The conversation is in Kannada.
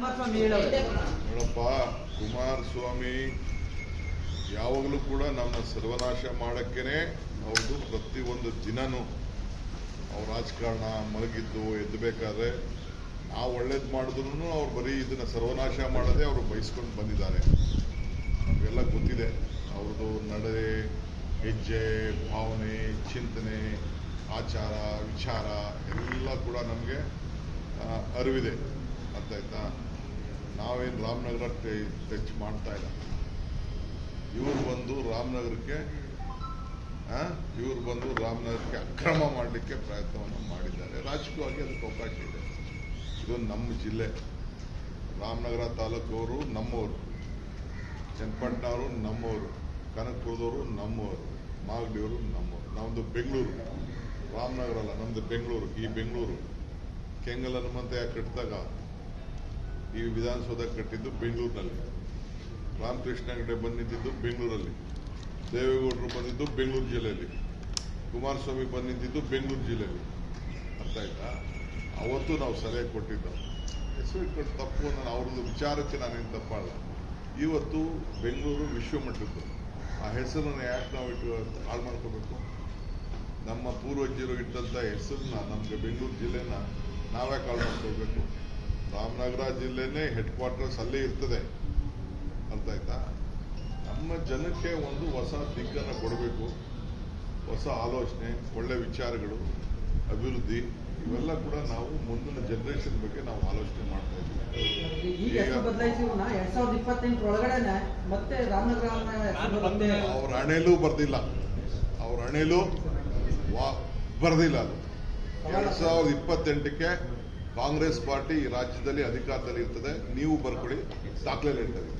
ನೋಡಪ್ಪ, ಕುಮಾರಸ್ವಾಮಿ ಯಾವಾಗಲೂ ಕೂಡ ನಮ್ಮ ಸರ್ವನಾಶ ಮಾಡಕ್ಕೇನೆ ಅವ್ರದ್ದು ಪ್ರತಿಯೊಂದು ದಿನನೂ ಅವ್ರ ರಾಜಕಾರಣ ಮಲಗಿದ್ದು ಎದ್ದಬೇಕಾದ್ರೆ ನಾವು ಒಳ್ಳೇದು ಮಾಡಿದ್ರು ಅವ್ರು ಬರೀ ಇದನ್ನ ಸರ್ವನಾಶ ಮಾಡದೆ ಅವರು ಬಯಸ್ಕೊಂಡು ಬಂದಿದ್ದಾರೆ. ನಮಗೆಲ್ಲ ಗೊತ್ತಿದೆ, ಅವ್ರದ್ದು ನಡೆ, ಹೆಜ್ಜೆ, ಭಾವನೆ, ಚಿಂತನೆ, ಆಚಾರ, ವಿಚಾರ ಎಲ್ಲ ಕೂಡ ನಮಗೆ ಅರಿವಿದೆ. ಅರ್ಥ ಆಯ್ತಾ ನಾವೇನು ರಾಮನಗರ ಟಚ್ ಮಾಡ್ತಾ ಇಲ್ಲ. ಇವರು ಬಂದು ರಾಮನಗರಕ್ಕೆ ಇವರು ಬಂದು ರಾಮನಗರಕ್ಕೆ ಅಕ್ರಮ ಮಾಡಲಿಕ್ಕೆ ಪ್ರಯತ್ನವನ್ನು ಮಾಡಿದ್ದಾರೆ. ರಾಜಕೀಯವಾಗಿ ಅದಕ್ಕೆ ಅವಕಾಶ ಇದೆ. ಇದು ನಮ್ಮ ಜಿಲ್ಲೆ. ರಾಮನಗರ ತಾಲೂಕವರು ನಮ್ಮವರು. ಚನ್ನಪಟ್ಟಣವರು ನಮ್ಮವರು. ಕನಕಪುರದವರು ನಮ್ಮವರು. ಮಾಗಡಿಯವರು ನಮ್ಮವರು. ನಮ್ಮದು ಬೆಂಗಳೂರು. ರಾಮನಗರ ಅಲ್ಲ ನಮ್ಮದು ಬೆಂಗಳೂರು, ಈ ಬೆಂಗಳೂರು. ಕೆಂಗಲ್ ಹನುಮಂತಯ್ಯ ಕಟ್ಟಿದಾಗ ಈ ವಿಧಾನಸೌಧ ಕಟ್ಟಿದ್ದು ಬೆಂಗಳೂರಿನಲ್ಲಿ. ರಾಮಕೃಷ್ಣ ಹೆಗಡೆ ಬಂದು ಬೆಂಗಳೂರಲ್ಲಿ. ದೇವೇಗೌಡರು ಬಂದಿದ್ದು ಬೆಂಗಳೂರು ಜಿಲ್ಲೆಯಲ್ಲಿ. ಕುಮಾರಸ್ವಾಮಿ ಬಂದು ನಿಂತಿದ್ದು ಬೆಂಗಳೂರು ಜಿಲ್ಲೆಯಲ್ಲಿ. ಅರ್ಥ ಆಯ್ತಾ? ಅವತ್ತು ನಾವು ಸಲಹೆ ಕೊಟ್ಟಿದ್ದು ಹೆಸರು ಕೊಟ್ಟು ತಪ್ಪು ನಾನು ಅವ್ರದ್ದು ವಿಚಾರಕ್ಕೆ ನಾನೇನು ತಪ್ಪಲ್ಲ ಇವತ್ತು ಬೆಂಗಳೂರು ವಿಶ್ವಮಟ್ಟದ್ದು. ಆ ಹೆಸರನ್ನು ಯಾಕೆ ನಾವು ಇಟ್ಟು ಹಾಳು ಮಾಡ್ಕೋಬೇಕು? ನಮ್ಮ ಪೂರ್ವಜರು ಇಟ್ಟಂಥ ಹೆಸರನ್ನ ನಮಗೆ ಬೆಂಗಳೂರು ಜಿಲ್ಲೆನ ನಾವೇ ಕಾಳು ಮಾಡ್ಕೋಬೇಕು ರಾಮನಗರ ಜಿಲ್ಲೆನೇ ಹೆಡ್ ಕ್ವಾರ್ಟರ್ಸ್ ಅಲ್ಲೇ ಇರ್ತದೆ ಅರ್ಥ ಆಯ್ತಾ? ನಮ್ಮ ಜನಕ್ಕೆ ಒಂದು ಹೊಸ ದಿಕ್ಕನ್ನು ಕೊಡಬೇಕು ಹೊಸ ಆಲೋಚನೆ ಒಳ್ಳೆ ವಿಚಾರಗಳು ಅಭಿವೃದ್ಧಿ ಇವೆಲ್ಲ ಕೂಡ ನಾವು ಮುಂದಿನ ಜನರೇಷನ್ ಬಗ್ಗೆ ನಾವು ಆಲೋಚನೆ ಮಾಡ್ತಾ ಇದ್ದೀವಿ. ಅವ್ರ ಹಣೆಲೂ ಬರ್ದಿಲ್ಲ. ಅವ್ರ ಹಣೆಲೂ ವಾ ಬರ್ದಿಲ್ಲ ಅದು. ಎರಡ್ ಸಾವಿರದ ಇಪ್ಪತ್ತೆಂಟಕ್ಕೆ ಕಾಂಗ್ರೆಸ್ ಪಾರ್ಟಿ ಈ ರಾಜ್ಯದಲ್ಲಿ ಅಧಿಕಾರದಲ್ಲಿ ಇರ್ತದೆ ನೀವು ಬರ್ಕೊಳ್ಳಿ. ದಾಖಲೆ ಇರ್ತದೆ